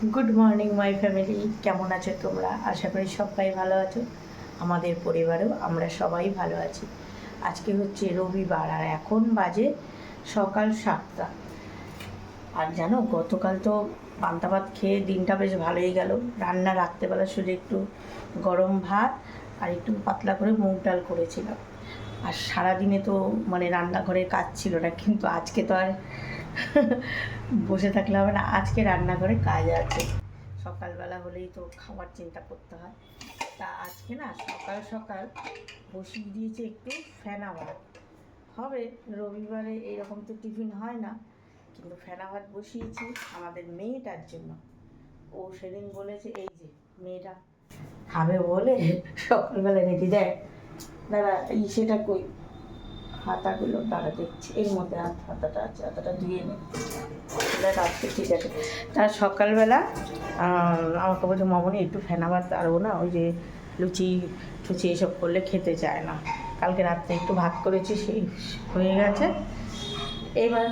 Good morning my family কেমন আছো তোমরা? আশা করি সবাই ভালো আছো। আমাদের পরিবারেও আমরা সবাই ভালো আছি। আজকে হচ্ছে রবিবার আর এখন বাজে সকাল সাতটা। আর জানো, গতকাল তো পান্তা ভাত খেয়ে দিনটা বেশ ভালোই গেল। রান্না রাত্রেবেলা শুধু একটু গরম ভাত আর একটু পাতলা করে মুগ ডাল করেছিলাম। আর সারাদিনে তো মানে রান্নাঘরের কাজ ছিল না, কিন্তু আজকে তো আর বসে থাকলে হবে না আজকে রান্নাঘরে কাজ আছে। সকালবেলা হলেই তো খাবার চিন্তা করতে হয়। তা আজকে না সকাল সকাল বসিয়ে দিয়েছে একটু ফেনা ভাত। হবে, রবিবারে এইরকম তো টিফিন হয় না, কিন্তু ফেনা ভাত বসিয়েছি আমাদের মেয়েটার জন্য। ও সেদিন বলেছে, এই যে মেয়েটা খাবে বলে সকালবেলা রেখে দেয়। দাদা এই সেটা কই? হাতাগুলো তারা দেখছে। এর মধ্যে হাত হাতাটা আছে, হাতাটা ধুয়ে নে। দেখ ঠিক আছে। তার সকালবেলা আমাকে বলছে, মামনি, একটু ফেনা ভাত আরও না? ওই যে লুচি টুচি এসব করলে খেতে চায় না। কালকে রাত্রে একটু ভাত করেছি, সেই হয়ে গেছে। এবার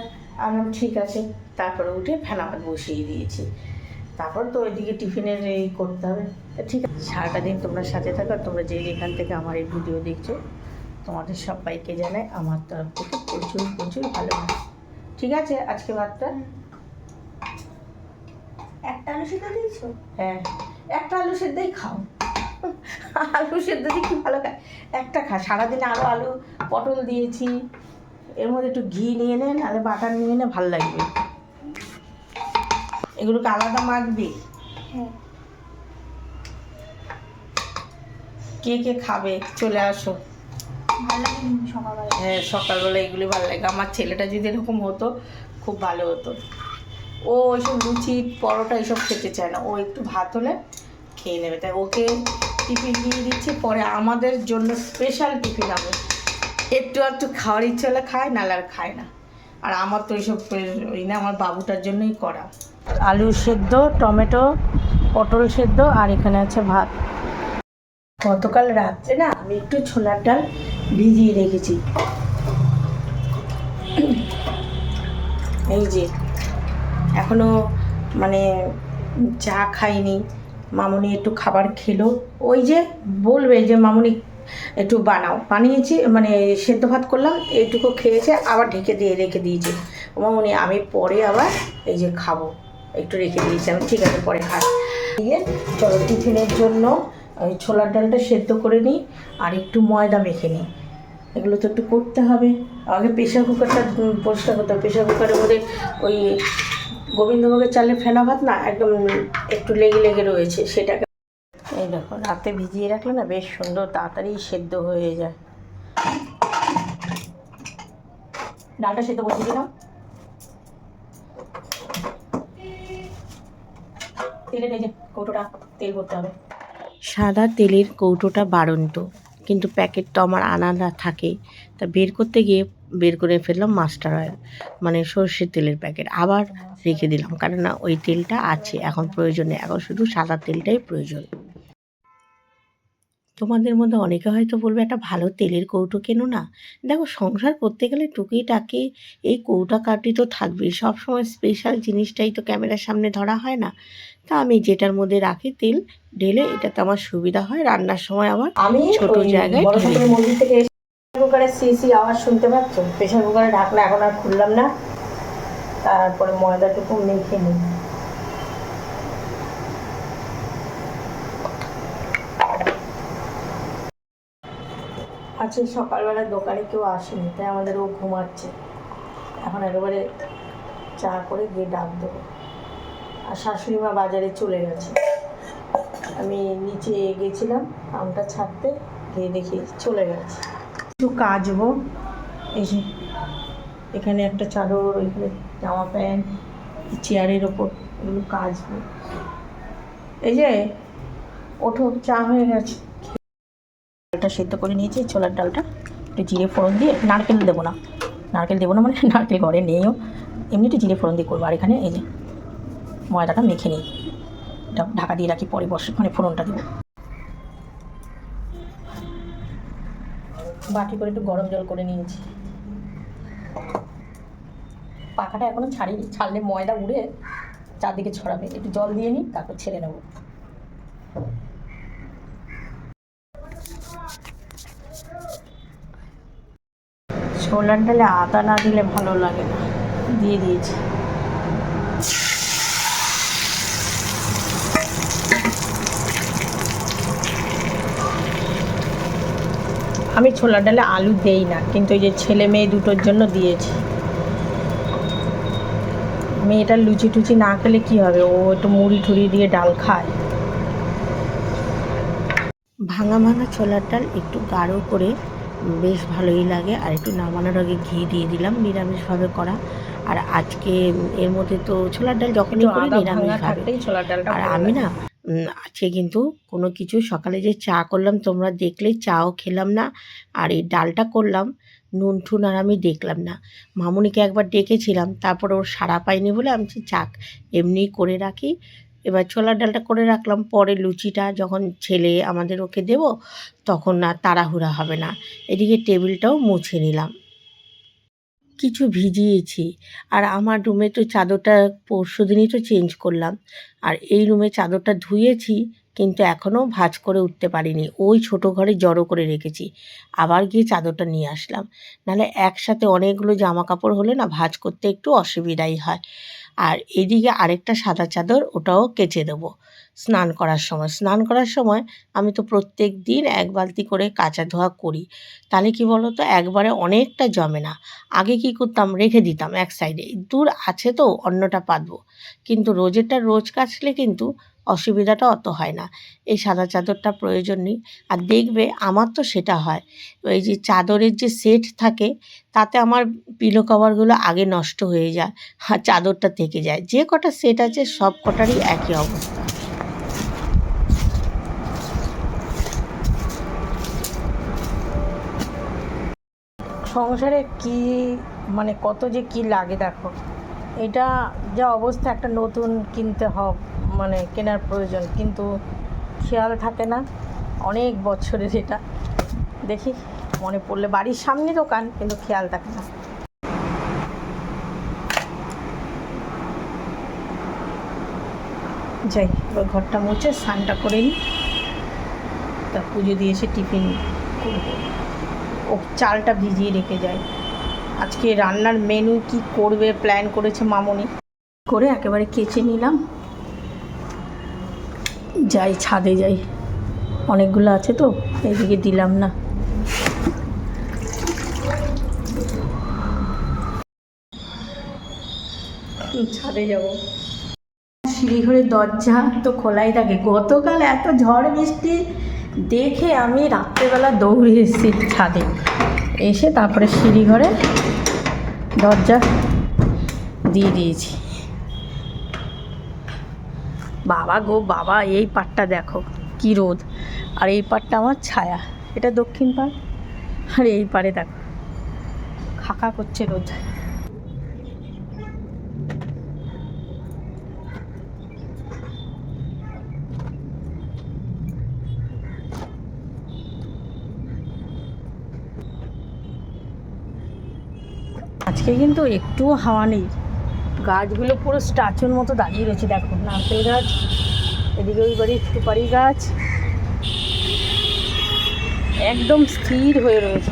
আমি ঠিক আছে। তারপরে উঠে ফেনা ভাত বসিয়ে দিয়েছি। তারপর তো ওইদিকে টিফিনের এই করতে হবে। ঠিক আছে। সারাটা দিন তোমরা সাথে থাকো তোমরা যে এখান থেকে আমার এই ভিডিও দেখছ তোমাদের সবাইকে জানাই আমার তরফ থেকে প্রচুর প্রচুর ভালোবাসা। ঠিক আছে আজকে ভাতটা? একটা আলু সিদ্ধ দিয়েছ? হ্যাঁ একটা আলু সেদ্ধই খাও। আলু সেদ্ধ দিয়ে কি ভালো খায়? একটা খা সারাদিনে আরও আলু পটল দিয়েছি। এর মধ্যে একটু ঘি নিয়ে নে নাহলে বাটার নিয়ে নে ভালো লাগবে। এগুলোকে আলাদা মাখবি? হ্যাঁ। কে কে খাবে? চলে আসো। হ্যাঁ সকালবেলা এগুলি ভালো লাগে। আমার ছেলেটা যদি এরকম হতো, খুব ভালো হতো। ও ওইসব লুচি, পরোটা এসব খেতে চায় না। ও একটু ভাত হলে খেয়ে নেবে। তাই ওকে টিফিন দিয়ে দিচ্ছি। পরে আমাদের জন্য স্পেশাল টিফিন হবে। একটু একটু খাওয়ার ইচ্ছে হলে খায়, নাহলে আর খায় না। আর আমার তো এইসব ওই না, আমার বাবুটার জন্যই করা। আলু সেদ্ধ, টমেটো, পটল সেদ্ধ, আর এখানে আছে ভাত। গতকাল রাত্রে না, আমি একটু ছোলার ডাল ভিজিয়ে রেখেছি। এই যে, এখনও মানে চা খাইনি। মামুনি একটু খাবার খেলো। ওই যে বলবে যে, মামুনি একটু বানাও। বানিয়েছি মানে সেদ্ধ ভাত করলাম, এইটুকু খেয়েছে, আবার ঢেকে দিয়ে রেখে দিয়েছে। মামুনি, আমি পরে আবার এই যে খাব। একটু রেখে দিয়েছি, আমি ঠিক আছে, পরে খাই। দিয়ে চলো টিফিনের জন্য ওই ছোলার ডালটা সেদ্ধ করে নিই আর একটু ময়দা মেখে নিই। এগুলো তো একটু করতে হবে। আগে প্রেশার কুকারটা পরিষ্কার করতে হবে। প্রেশার কুকারের মধ্যে ওই গোবিন্দভোগের চালে ফেনা ভাত না, একদম একটু লেগে লেগে রয়েছে সেটাকে। এই দেখো, রাতে ভিজিয়ে রাখলে না বেশ সুন্দর তাড়াতাড়ি সেদ্ধ হয়ে যায়। ডালটা সেদ্ধ বসিয়ে দিলাম। তেলের এই যে কৌটোটা, তেল করতে হবে। সাদা তেলের কৌটোটা বাড়ন্ত, কিন্তু প্যাকেট তো আমার আলাদা থাকে। তা বের করতে গিয়ে বের করে ফেললাম মাস্টার অয়েল মানে সর্ষের তেলের প্যাকেট। আবার রেখে দিলাম কারণ না ওই তেলটা আছে, এখন প্রয়োজনে। এখন শুধু সাদা তেলটাই প্রয়োজন। তোমাদের মধ্যে অনেকে হয়তো বলবে, একটা ভালো তেলের কৌটো কেনো না? দেখো, সংসার করতে গেলে টুকিটাকি এই কৌটা কাটি তো থাকবেই। সবসময় স্পেশাল জিনিসটাই তো ক্যামেরার সামনে ধরা হয় না। তা আমি যেটার মধ্যে রাখি তেল ঢেলে এটাতে আমার সুবিধা হয় রান্নার সময় আমার আমি ছোট জায়গায় মন্দির থেকে কুকারের সি সি আওয়াজ শুনতে পাচ্ছ? প্রেসার কুকারে ঢাকনা এখন আর খুললাম না। তারপরে ময়দাটুকু মেখে নিই। আজকে সকালবেলা দোকানে কেউ আসেনি তাই আমাদের ও ঘুমাচ্ছে। এখন একেবারে চা করে গিয়ে ডাক দেবো। আর শাশুড়ি মা বাজারে চলে গেছে। আমি নিচে গেছিলাম, আমটা ছাড়তে, গিয়ে দেখি চলে গেছে। কিছু কাচবো এই যে, এখানে একটা চাদর, এখানে জামা প্যান্ট, চেয়ারের ওপর এগুলো কাচবো এই যে, ওঠো, চা হয়ে গেছে। ডালটা সেদ্ধ করে নিয়েছি, ছোলার ডালটা একটু জিরে ফোড়ন দিয়ে নারকেল দেবো না। নারকেল দেবো না মানে নারকেল ঘরে নেইও এমনি একটু জিরে ফোড়ন দিয়ে করব। আর এখানে এই যে ময়দাটা মেখে নিই। এটা ঢাকা দিয়ে রাখি, পরে বসে মানে ফোড়নটা দেবো। বাটি করে একটু গরম জল করে নিয়েছি। পাখাটা এখনও ছাড়িনি, ছাড়লে ময়দা উড়ে চারদিকে ছড়াবে। একটু জল দিয়ে নিই, তারপর ছেড়ে নেব। ছোলার ডালে আদা না দিলে ভালো লাগে না। দিয়ে দিয়েছি। আমি ছোলার ডালে আলু দেই না কিন্তু ওই যে ছেলে মেয়ে দুটোর জন্য দিয়েছি। মেয়েটা লুচি টুচি না খেলে কি হবে? ও একটু মুড়ি ঠুড়ি দিয়ে ডাল খায়। ভাঙা ভাঙা ছোলার ডাল একটু গাঢ় করে বেশ ভালোই লাগে আর একটু নামানোর আগে ঘি দিয়ে দিলাম নিরামিষভাবে করা। আর আজকে এর মধ্যে তো ছোলার ডাল যখনই করি নিরামিষভাবে। আর আমি না আজকে কিন্তু কোনো কিছু। সকালে যে চা করলাম, তোমরা দেখলে চাও খেলাম না। আর এই ডালটা করলাম, নুন ঠুন আর আমি দেখলাম না। মামুনিকে একবার ডেকেছিলাম, তারপর ওর সাড়া পাইনি বলে আমি চাক এমনিই করে রাখি। এবার ছোলার ডালটা করে রাখলাম, পরে লুচিটা যখন ছেলে আমাদের ওকে দেব, তখন আর তাড়াহুড়া হবে না। এদিকে টেবিলটাও মুছে নিলাম। কিছু ভিজিয়েছি। আর আমার রুমে তো চাদরটা পরশু দিনই তো চেঞ্জ করলাম। আর এই রুমে চাদরটা ধুয়েছি, কিন্তু এখনও ভাজ করে উঠতে পারিনি। ওই ছোট ঘরে জড়ো করে রেখেছি। আবার গিয়ে চাদরটা নিয়ে আসলাম। নাহলে একসাথে অনেকগুলো জামা কাপড় হলে না ভাজ করতে একটু অসুবিধাই হয়। আর এদিকে আরেকটা সাদা চাদর ওটাও কেচে দেবো। স্নান করার সময়। স্নান করার সময় আমি তো প্রত্যেক দিন এক বালতি করে কাচা ধোয়া করি। তাহলে কি বলো তো একবারে অনেকটা জমে না। আগে কি করতাম? রেখে দিতাম এক সাইডে দূর আছে তো, অন্যটা পাতবো। কিন্তু রোজেরটা রোজ কাচলে কিন্তু অসুবিধাটা অত হয় না। এই সাদা চাদরটা প্রয়োজন নেই। আর দেখবে আমার তো সেটা হয়। ওই যে চাদরের যে সেট থাকে, তাতে আমার পিলো কভারগুলো আগে নষ্ট হয়ে যায়। চাদরটা থেকে যায়। যে কটা সেট আছে, সব কটারই একই অবস্থা। সংসারে কি মানে কত যে কি লাগে দেখো। এটা যা অবস্থা, একটা নতুন কিনতে হব মানে কেনার প্রয়োজন, কিন্তু খেয়াল থাকে না। অনেক বছরের এটা। দেখি, মনে পড়লে। বাড়ির সামনে দোকান, কিন্তু খেয়াল থাকে না। যাই, এবার ঘরটা মুছে, স্নানটা করে নিই। তা পুজো দিয়ে এসে টিফিন করব। চালটা ভিজিয়ে রেখে যায়। আজকে রান্নার মেনু কি করবে প্ল্যান করেছে মামনি? করে একেবারে কেচে নিলাম। যাই, ছাদে যাই। অনেকগুলো আছে তো এইদিকে দিলাম না। ছাদে যাব। সিঁড়িঘরের দরজা তো খোলাই থাকে। গতকাল এত ঝড় বৃষ্টি দেখে আমি রাত্রেবেলা দৌড়ে এসেছি ছাদে। এসে তারপরে সিঁড়িঘরে দরজা দিয়ে দিয়েছি। বাবা গো, বাবা, এই পাটটা দেখো, কি রোদ। আর এই পাটটা আমার ছায়া। এটা দক্ষিণ পাড় আর এই পারে দেখো খাকা করছে রোদ। আজকে কিন্তু একটুও হাওয়া নেই। গাছগুলো পুরো স্ট্যাচুর মতো দাঁড়িয়ে রয়েছে, দেখো, নারকেল গাছ, এদিকে ওই বাড়ির সুপারি গাছ। একদম স্থির হয়ে রয়েছে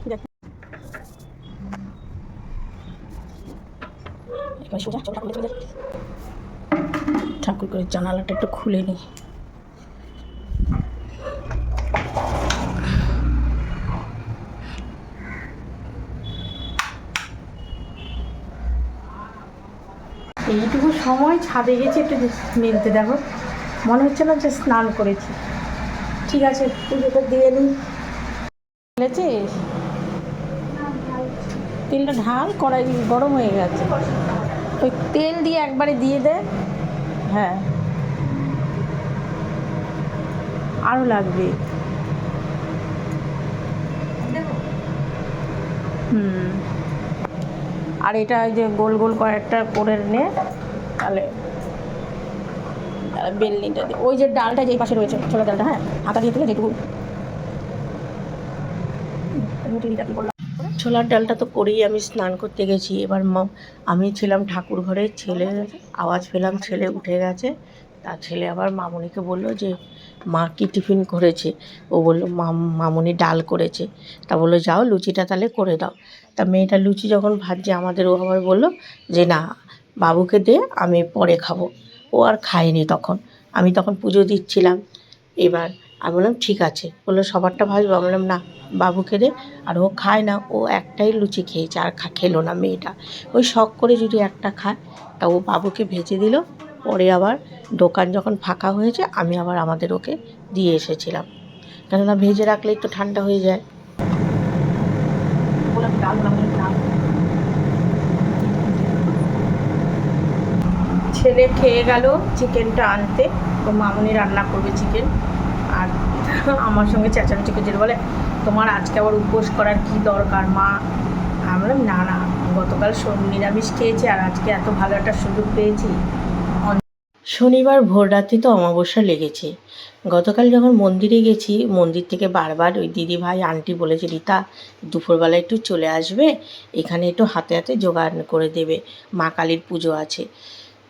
ঠিক আছে। ঠাকুর করে জানালাটা একটু খুলে নিই এইটুকু সময় ছাদে গেছি, একটু মেলতে দেখো। মনে হচ্ছে না যে স্নান করেছি। ঠিক আছে, পুজোটা দিয়ে নিই। ফেলেছিস তেলটা ঢাল, কড়াই গরম হয়ে গেছে। ওই তেল দিয়ে একবারে দিয়ে দে। হ্যাঁ। আরও লাগবে। হুম। আর এটা ওই যে গোল গোল কয়েকটা করে নে তাহলে বেলনিটা ওই যে ডালটা যেই পাশে রয়েছে ছোলা ডালটা হ্যাঁ? হাতা দিয়ে তুলে যেটুকু। ছোলার ডালটা তো করেই আমি স্নান করতে গেছি। এবার আমি ছিলাম ঠাকুর ঘরে ছেলে আওয়াজ পেলাম ছেলে উঠে গেছে। তার ছেলে আবার মামুনিকে বলল যে, মা কি টিফিন করেছে? ও বলল মাম- মামুনি ডাল করেছে। তা বলল, যাও লুচিটা তাহলে করে দাও। তা মেয়েটা লুচি যখন ভাজছে, আমাদের ও আবার বলল যে, না, বাবুকে দে, আমি পরে খাব। ও আর খায়নি তখন। আমি তখন পুজো দিচ্ছিলাম। এবার আমি বললাম, ঠিক আছে। বলল, সবারটা ভাজবো? আমি বললাম, না, বাবুকে দে। আর ও খায় না, ও একটাই লুচি খেয়েছে, আর খা খেলো না মেয়েটা। ওই শখ করে যদি একটা খায়, তা ও বাবুকে ভেজে দিল। পরে আবার দোকান যখন ফাঁকা হয়েছে, আমি আবার আমাদের ওকে দিয়ে এসেছিলাম। কেননা ভেজে রাখলেই তো ঠান্ডা হয়ে যায়। ছেলে খেয়ে গেল চিকেনটা আনতে। তো মামুনি রান্না করবে চিকেন। আর আমার সঙ্গে চেঁচামেচি করছে বলে, তোমার আজকে আবার উপোস করার কি দরকার, মা? আমি বললাম, না না, গতকাল নিরামিষ খেয়েছি আর আজকে এত ভালো একটা সুযোগ পেয়েছি। শনিবার ভোর রাতে তো অমাবস্যা লেগেছে। গতকাল যখন মন্দিরে গেছি, মন্দির থেকে বারবার ওই দিদি ভাই আন্টি বলেছে, রীতা, দুপুরবেলা একটু চলে আসবে, এখানে একটু হাতে হাতে জোগাড় করে দেবে, মা কালীর পুজো আছে।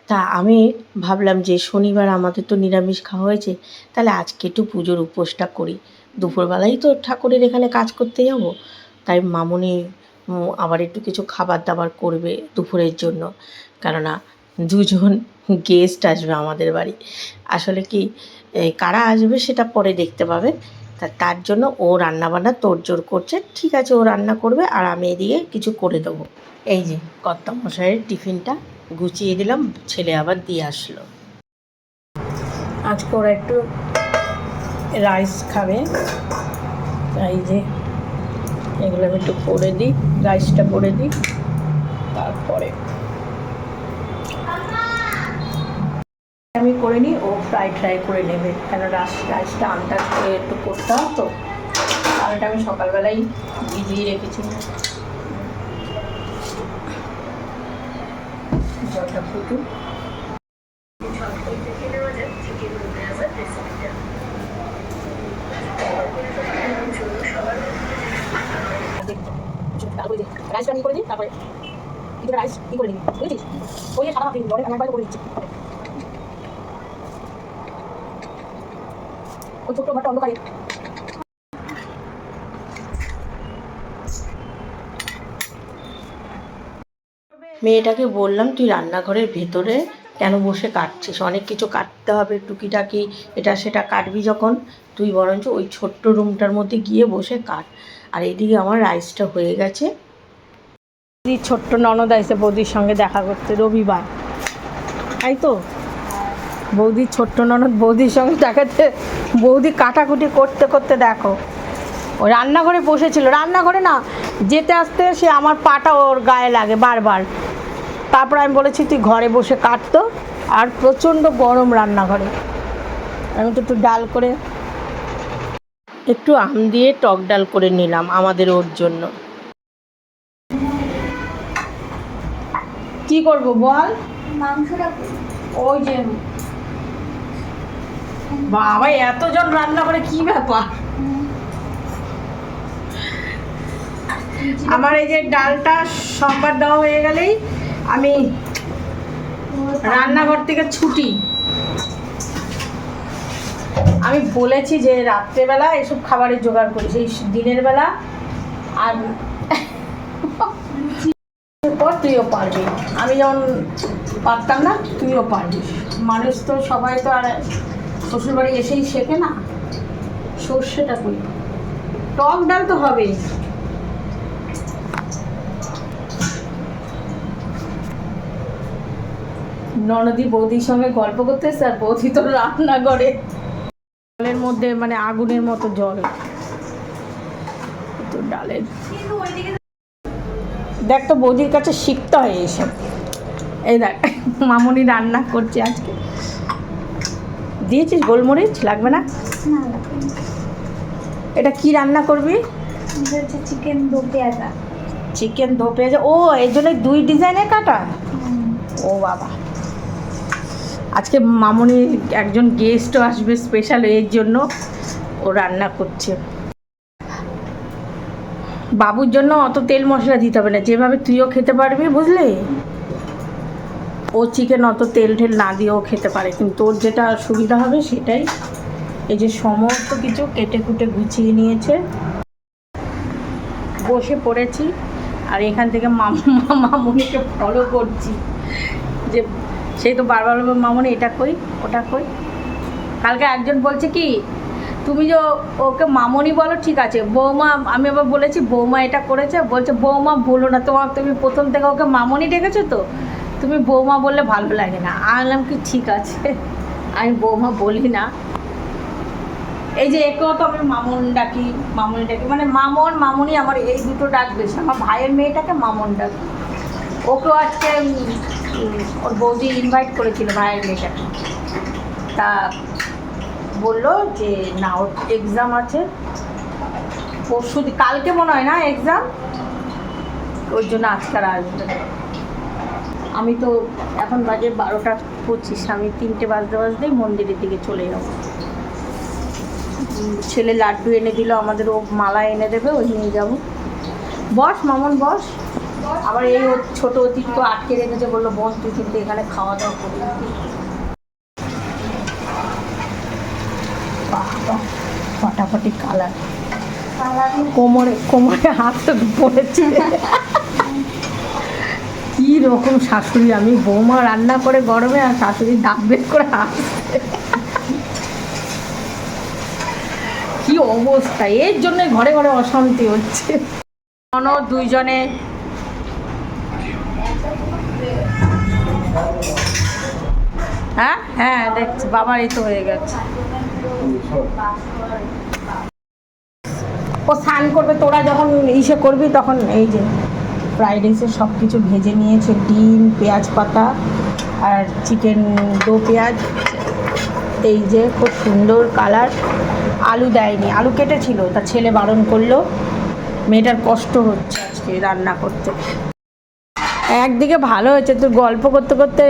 তা আমি ভাবলাম যে শনিবার আমাদের তো নিরামিষ খাওয়া হয়েছে, তাহলে আজকে একটু পুজোর উপোসটা করি। দুপুরবেলাই তো ঠাকুরের এখানে কাজ করতে যাব, তাই মামুনি আবার একটু কিছু খাবার দাবার করবে দুপুরের জন্য। কেননা দুজন গেস্ট আসবে আমাদের বাড়ি। আসলে কি কারা আসবে সেটা পরে দেখতে পাবে। তা, তার জন্য ও রান্নাবান্না তোড়জোড় করছে। ঠিক আছে, ও রান্না করবে আর আমি এদিকে কিছু করে দেবো। এই যে কর্তা মশাইয়ের টিফিনটা গুছিয়ে দিলাম, ছেলে আবার দিয়ে আসলো। আজকে ওরা একটু রাইস খাবে। তাই যে, এগুলো আমি একটু করে দিই, রাইসটা করে দিই, তারপরে করে নিই ও ফ্রাই ট্রাই করে নেবে। কেন রাস রাইসটা আনটা করে একটু করতে হবে তো। আর এটা আমি সকালবেলাই ভিজিয়ে রেখেছি। জলটা ফুটুক রাইসটা নিয়ে করে দিই তারপরে কিছুটা রাইস কি করে নিবি বুঝেছিস ওই যে সাদা ভাত দিবি, আমি একবার করে দিচ্ছি ওই ছোট্ট ঘরটা অন্ধকারে মেয়েটাকে বললাম, তুই রান্নাঘরের ভেতরে কেন বসে কাটছিস? অনেক কিছু কাটতে হবে, টুকিটাকি, এটা সেটা কাটবি যখন। তুই বরঞ্চ ওই ছোট্ট রুমটার মধ্যে গিয়ে বসে কাট। আর এদিকে আমার রাইসটা হয়ে গেছে। ছোট্ট ননদ আসে বৌদির সঙ্গে দেখা করতে রবিবার। তাই তো? বৌদির ছোট্ট ননদ বৌদির সঙ্গে দেখাতে, বৌদি কাটাকুটি করতে করতে দেখো। ও রান্নাঘরে বসেছিল। রান্নাঘরে না, যেতে আসতে সে আমার পাটা ওর গায়ে লাগে বারবার। তারপর আমি বলেছি তুই ঘরে বসে কাটতো আর প্রচণ্ড গরম রান্নাঘরে। আমি তো একটু ডাল করে একটু আম দিয়ে টক ডাল করে নিলাম আমাদের ওর জন্য। কি করব বল? মাংসটা ওই যে বাবা এতজন রান্না করে কি ব্যাপার? আমার এই যে ডালটা সম্বার দেওয়া হয়ে গেলেই আমি রান্নাঘর থেকে ছুটি। আমি বলেছি যে রাত্রেবেলা এসব খাবারের জোগাড় করি সেই দিনের বেলা আর পর তুইও পারবি। আমি যেমন পারতাম না, তুইও পারবি। মানুষ তো সবাই তো আর শ্বশুরবাড়ি এসেই শেখে না। সর্ষেটা করি। টক ডাল তো হবেই। ননদি বৌদির সঙ্গে গল্প করতেছে আর বৌদি তো রান্না করে জলের মধ্যে মানে আগুনের মতো জল। তো ডালের। দেখ তো বৌদির কাছে শিখতে হয় এইসব এই দেখ মামনি রান্না করছে আজকে। দিয়েছিস গোলমরিচ? লাগবে না। এটা কি রান্না করবি? চিকেন দো পেঁয়াজা। চিকেন দো পেঁয়াজ। ও এর জন্য দুই ডিজাইনের কাটা? ও বাবা। আজকে মামুনি একজন গেস্টও আসবে স্পেশাল এর জন্য, ও রান্না করছে। বাবুর জন্য অত তেল মশলা দিতে হবে না, যেভাবে তুইও খেতে পারবি বুঝলি? ও চিকেন অত তেল ঠেল না দিয়েও খেতে পারে, কিন্তু তোর যেটা সুবিধা হবে সেটাই। এই যে সমস্ত কিছু কেটে কুটে গুছিয়ে নিয়েছে। বসে পড়েছি, আর এখান থেকে মামা মামুনিকে ফলো করছি, যে সেই তো বারবার বলবে, মামুনি এটা কই? ওটা কই? কালকে একজন বলছে কি তুমি যে ওকে মামনি বলো ঠিক আছে। বৌমা আমি আবার বলেছি বৌমা এটা করেছে। বলছে বৌমা বলো না তোমার তুমি প্রথম থেকে ওকে মামনি ডেকেছো তো? তুমি বৌমা বললে ভালো লাগে না। আনলাম কি ঠিক আছে। আমি বৌমা বলি না। এই যে একেও তো আমি মামন ডাকি মামনি ডাকি মানে মামন মামনি আমার এই দুটো ডাক বেশি আমার ভাইয়ের মেয়েটাকে মামন ডাকি। ওকেও আজকে ওর বৌদি ইনভাইট করেছিল ভাইয়ের মেয়েটাকে তা বলল যে, না, ওর এক্সাম আছে। পরশু কালকে মনে হয় না এক্সাম ওর জন্য আজকে আর আসবে। আমি তো এখন বাজে বারোটা পঁচিশ, আমি তিনটে বাজতে বাজতেই মন্দিরের দিকে চলে যাব ছেলে লাড্ডু এনে দিল, আমাদের ও মালা এনে দেবে, ওই নিয়ে যাব। বস, মামন, বস। আবার এই ছোট অতীত আটকে রেখেছে, বলল, বস, তুই কিন্তু এখানে খাওয়া দাওয়া বাবা, ফাটাফাটি কালার। কোমরে কোমরে হাত পড়েছে। কি রকম শাশুড়ি, আমি বৌমা রান্না করে গরমে আর শাশুড়ি দাঁত বের করে হাসছে। কি অবস্থা, এর জন্য ঘরে ঘরে অশান্তি হচ্ছে। দুইজনে হ্যাঁ? হ্যাঁ দেখছি বাবার তো হয়ে গেছে। ও স্নান করবে, তোরা যখন ইসে করবি তখন এই যে ফ্রাইড রাইসে সব কিছু ভেজে নিয়েছে, ডিম, পেঁয়াজ পাতা আর চিকেন দো পেঁয়াজ। এই যে খুব সুন্দর কালার আলু দেয়নি, আলু কেটেছিল, তা ছেলে বারণ করল। মেয়েটার কষ্ট হচ্ছে আজকে রান্না করতে। একদিকে ভালো হয়েছে তুই গল্প করতে করতে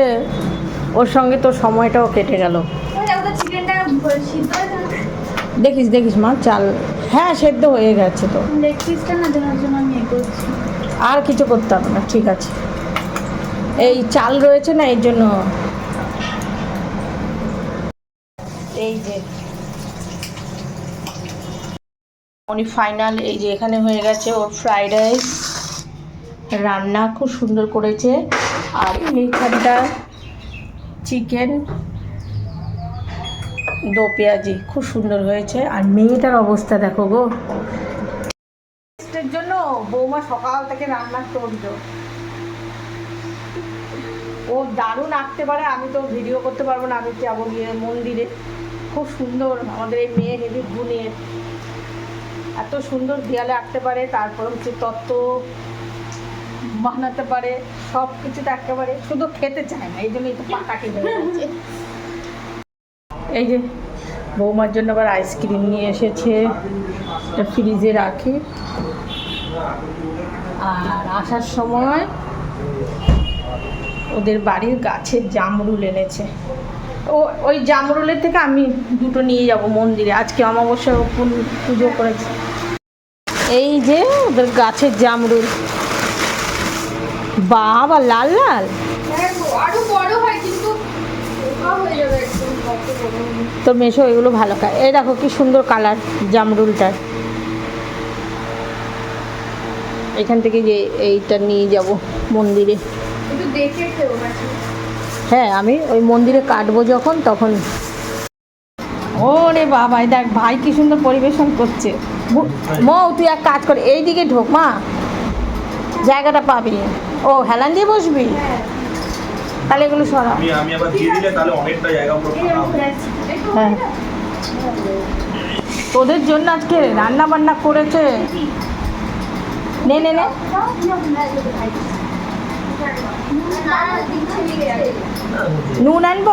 ওর সঙ্গে তোর সময়টাও কেটে গেল। দেখিস দেখিস মা, চাল। হ্যাঁ সেদ্ধ হয়ে গেছে তো। আর কিছু করতে হবে না, ঠিক আছে। এই চাল রয়েছে না, এর জন্য এই যে উনি ফাইনাল এই যে এখানে হয়ে গেছে ওর ফ্রাইড রাইস রান্না খুব সুন্দর করেছে। আর এইখানটা চিকেন, দো পেঁয়াজি, খুব সুন্দর হয়েছে। আর মেয়েটার অবস্থা দেখো গো। জন্য বৌমা সকাল থেকে রান্নার তোর্য ও দারুণ আঁকতে পারে, আমি তো ভিডিও করতে পারব না, আমি যাব গিয়ে মন্দিরে। খুব সুন্দর, আমাদের এই মেয়ে হেভি গুণের এত সুন্দর দেয়ালে আঁকতে পারে, তারপর হচ্ছে তত্ত্ব বানাতে পারে সব কিছুতে পারে শুধু খেতে চায় না, এই জন্যই তো হয়ে গেছে। এই যে বৌমার জন্য আবার আইসক্রিম নিয়ে এসেছে, এটা ফ্রিজে রাখি। আর আসার সময় ওদের বাড়ির গাছের জামরুল এনেছে। ও, ওই জামরুলের থেকে আমি দুটো নিয়ে যাব মন্দিরে, আজকে অমাবস্যা পুজো করেছে। এই যে ওদের গাছের জামরুল। বাবা লাল লাল। হ্যাঁ আরও বড় কিন্তু। তোর মেশো এগুলো ভালো খায় এই দেখো কি সুন্দর কালার জামরুলটার। এখান থেকে যে এইটা নিয়ে যাব মন্দিরে। হ্যাঁ আমি ওই মন্দিরে কাটবো যখন তখন। ওরে বাবা এই দেখ ভাই কি সুন্দর পরিবেশন করছে। মৌ তুই এক কাজ কর এই দিকে ঢোক মা। জায়গাটা পাবি। ও হেলান দিয়ে বসবি? তাহলে এগুলো সরা। আমি আমি আবার দিয়ে দিলে তাহলে অনেকটা জায়গা পুরো ফাঁকা হবে। হ্যাঁ। তোদের জন্য আজকে রান্না বান্না করেছে। নে নে নে। নুন আনব?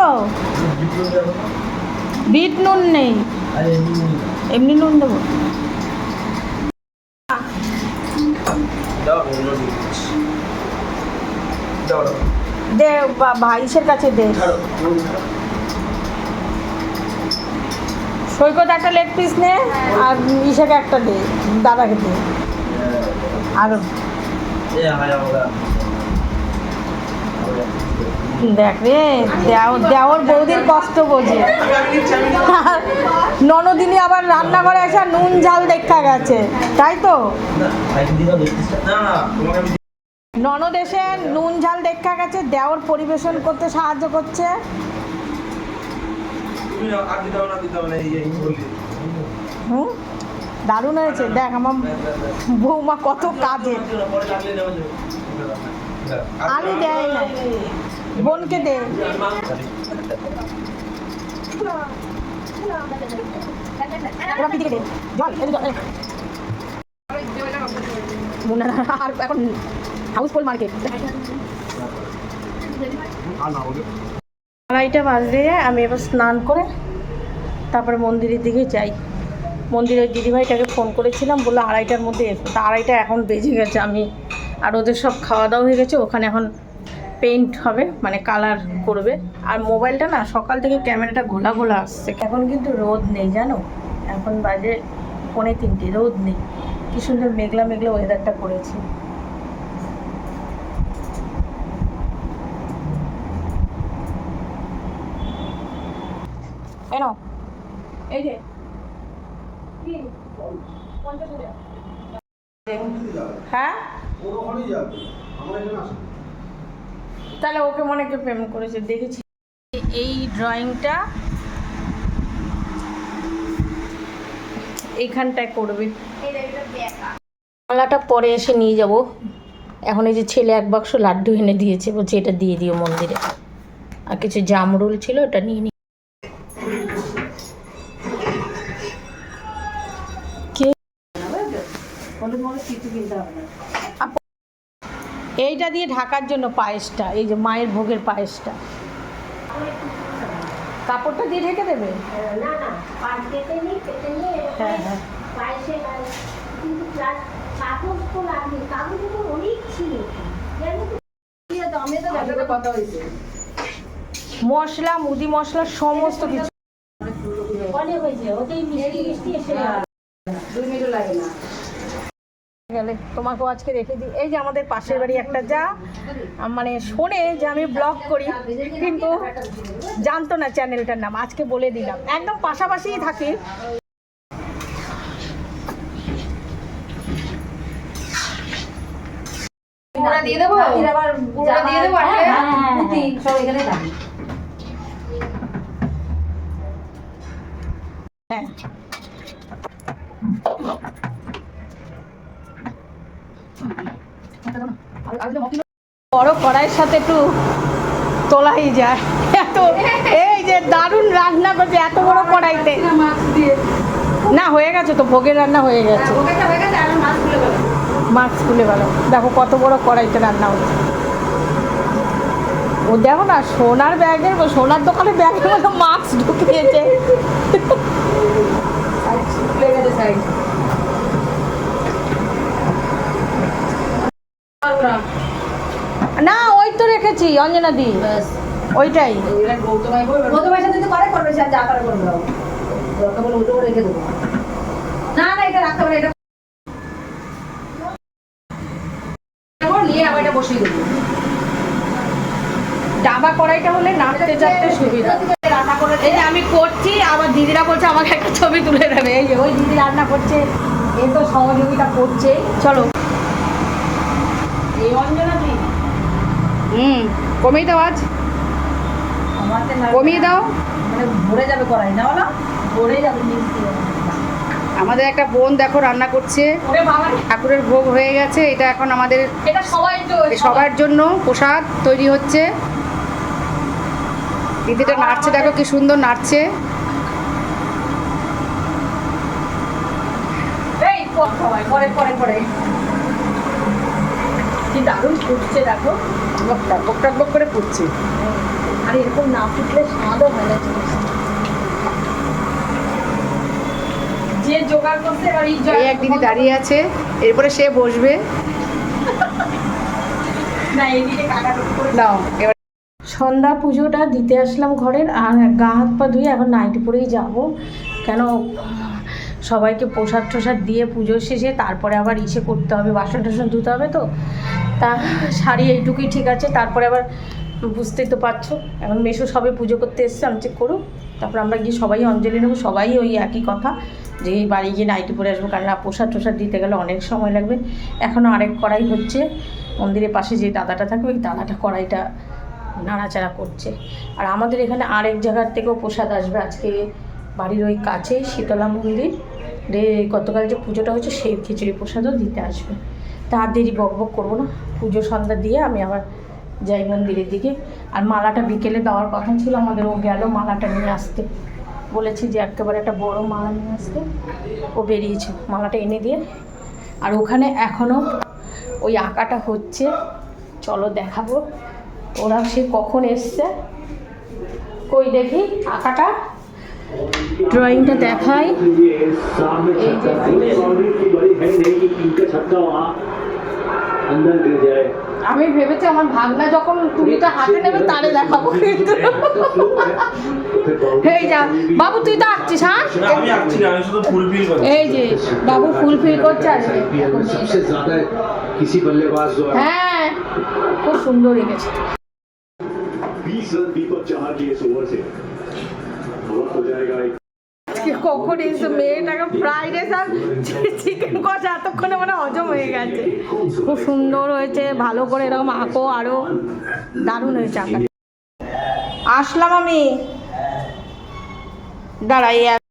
বিট নুন নেই। এমনি নুন দেবো। দে বা- ভাইসের কাছে দে। সৈকত একটা লেগ পিস নে আর ইসেকে একটা দে দাদাকে দে। হ্যাঁ, আর এ হায় আমরা দেখ রে দেও- দেওর বৌদির কষ্ট বোঝে। ননদিনী আবার রান্না করে এসে নুন ঝাল দেখা গেছে। তাই তো? না না তোমাকে আমি ননদ এসে নুন ঝাল দেখা গেছে দেওর পরিবেশন করতে সাহায্য করছে। হুম? দারুণ হয়েছে। দেখ আমার বৌমা কত কাজে আলু দেয় না। বোনকে দে। ওরা মার্কেট। আড়াইটা বাজতে যায় আমি এবার স্নান করে তারপরে মন্দিরের দিকে যাই। মন্দিরের দিদিভাইটাকে ফোন করেছিলাম, বলল আড়াইটার মধ্যে তা আড়াইটা এখন বেজে গেছে, আমি আর ওদের সব খাওয়া দাওয়া হয়ে গেছে, ওখানে এখন পেইন্ট হবে মানে কালার করবে। আর মোবাইলটা না, সকাল থেকে ক্যামেরাটা ঘোলা ঘোলা আসছে। এখন কিন্তু রোদ নেই, জানো? এখন বাজে পৌনে তিনটে, রোদ নেই। কি সুন্দর মেঘলা মেঘলা ওয়েদারটা করেছে। এই নাও। এই যে। হ্যাঁ? তাহলে ওকে মনে কে প্রেম করেছে, দেখেছি। এই ড্রয়িংটা এইখানটায় করবে। মালাটা পরে এসে নিয়ে যাব। এখন এই যে ছেলে এক বাক্স লাড্ডু এনে দিয়েছে, বলছে এটা দিয়ে দিও মন্দিরে। আর কিছু জামরুল ছিল, ওটা নিয়ে এইটা দিয়ে ঢাকার জন্য পায়েসটা এই যে মায়ের ভোগের পায়েসটা। কাপড়টা দিয়ে ঢেকে দেবে? হ্যাঁ হ্যাঁ। তো? মশলা মুদি মশলা সমস্ত কিছু। অনেক হয়েছে ওতেই মিষ্টি মিষ্টি এসে গেলে তোমাকেও আজকে রেখে দিই। এই যে আমাদের পাশের বাড়ি একটা যা মানে শোনে যে আমি ব্লগ করি। কিন্তু জানতো না চ্যানেলটার নাম আজকে বলে দিলাম। একদম পাশাপাশিই থাকি। দিয়ে দেবো? পুরোটা দিয়ে দেবো আজকে হ্যাঁ। বড় কড়াইয়ের সাথে একটু তোলাই যায়। এত এই যে দারুণ রান্না করছে এত বড় কড়াইতে। না, হয়ে গেছে তো, ভোগের রান্না হয়ে গেছে। মাছ খুলে গেল দেখো কত বড় কড়াইতে রান্না হচ্ছে। ও দেখো না, সোনার ব্যাগের সোনার দোকানে ব্যাগের মতো মাছ ঢুকিয়েছে খুলে গেছে সাইড না রেখেছি অঞ্জনা দি ওইটাই। প্রথমে সাথে তো করে করবে সে যা করে করবে দরকার বলে ওটা রেখে দেবো। না না এটা রাখতে হবে এটা নিয়ে আবার এটা বসিয়ে দেবো। ডাবা কড়াইটা হলে নাড়তে চাড়তে সুবিধা। রান্না করে এই যে আমি করছি আবার দিদিরা বলছে আমাকে একটা ছবি তুলে দেবে। এই যে ওই দিদি রান্না করছে এ তো সহযোগিতা করছে। চলো। এই অঞ্জনা হুম কমিয়ে দাও আজ। কমিয়ে দাও। মানে ভরে যাবে কড়াই না বলো ভরে যাবে আমাদের একটা বোন দেখো রান্না করছে। ঠাকুরের ভোগ হয়ে গেছে এটা এখন আমাদের সবার জন্য প্রসাদ তৈরি হচ্ছে। দিদিটা নাড়ছে দেখো কি সুন্দর সবাই পরে পরে পরে। কি দারুণ ফুটছে দেখো। বক টক বক করে ফুটছে। আর এরকম না ফুটলে স্বাদও হয় না যে জোগাড় করছে এবার এই এক দিদি দাঁড়িয়ে আছে এরপরে সে বসবে। না এইদিকে কাটাকুটি নাও এবার সন্ধ্যা পুজোটা দিতে আসলাম ঘরের আর গা হাত পা ধুয়ে এখন নাইটি পরেই যাব। কেন সবাইকে প্রসাদ টসাদ দিয়ে পুজো শেষে তারপরে আবার ইসে করতে হবে বাসন টাসন ধুতে হবে তো। তা শাড়ি এইটুকুই ঠিক আছে, তারপরে আবার বুঝতেই তো পারছ। এখন মেশো সবে পুজো করতে এসছে, আমি চেক করুক। তারপর আমরা গিয়ে সবাই অঞ্জলি নেব, সবাই ওই একই কথা, যে এই বাড়ি গিয়ে নাইটি পরে আসব, কারণ প্রসাদ টোসাদ দিতে গেলে অনেক সময় লাগবে। এখনও আরেক কড়াই হচ্ছে, মন্দিরের পাশে যে দাদাটা থাকে ওই দাদাটা কড়াইটা নাড়াচাড়া করছে। আর আমাদের এখানে আরেক জায়গার থেকেও প্রসাদ আসবে আজকে বাড়ির ওই কাছে শীতলা মন্দির। রে, গতকাল যে পুজোটা হচ্ছে সেই খিচুড়ি প্রসাদও দিতে আসবে। তার দেরি বক করব না। পুজো সন্ধ্যা দিয়ে আমি আবার যাই মন্দিরের দিকে। আর মালাটা বিকেলে দেওয়ার কথা ছিল আমাদের ও গেল মালাটা নিয়ে আসতে। বলেছি যে একেবারে একটা বড় মালা নিয়ে আসতে। ও বেরিয়েছে মালাটা এনে দিয়ে। আর ওখানে এখনও ওই আঁকাটা হচ্ছে। চলো দেখাবো। ওরা সে কখন এসছে? কই দেখি আঁকাটা? ড্রয়িংটা দেখাই। এই যে আমি ভেবেছি আমার ভাগনা যখন তুলিটা হাতে নেবে তারে দেখাবো কিন্তু এই যা বাবু তুই তো আঁকছিস হ্যাঁ না আমি আঁকছি না আমি শুধু ফুল ফিল করছি এই যে বাবু ফুল ফিল করছে আর आईपीएल में सबसे ज्यादा किसी बल्लेबाज जो है হ্যাঁ খুব সুন্দর এঁকেছে बीस रन दीपक चाहर की इस ओवर से কখন এসে মেয়েটাকে ফ্রাইড রাইস আর চিকেন কষা এতক্ষণে মানে হজম হয়ে গেছে। খুব সুন্দর হয়েছে ভালো করে এরকম আঁকো আরও দারুণ হয়েছে আঁকা আসলাম আমি। দাঁড়াই এক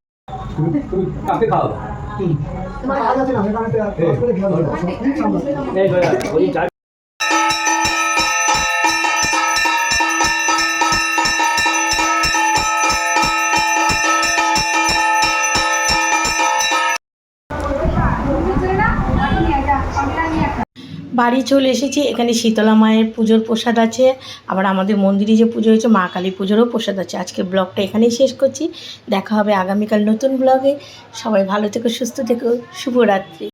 বাড়ি চলে এসেছি। এখানে শীতলা মায়ের পুজোর প্রসাদ আছে। আবার আমাদের মন্দিরে যে পুজো হয়েছে, মা কালী পুজোরও প্রসাদ আছে। আজকে ব্লগটা এখানেই শেষ করছি। দেখা হবে আগামীকাল নতুন ব্লগে। সবাই ভালো থেকো, সুস্থ থেকো। শুভরাত্রি।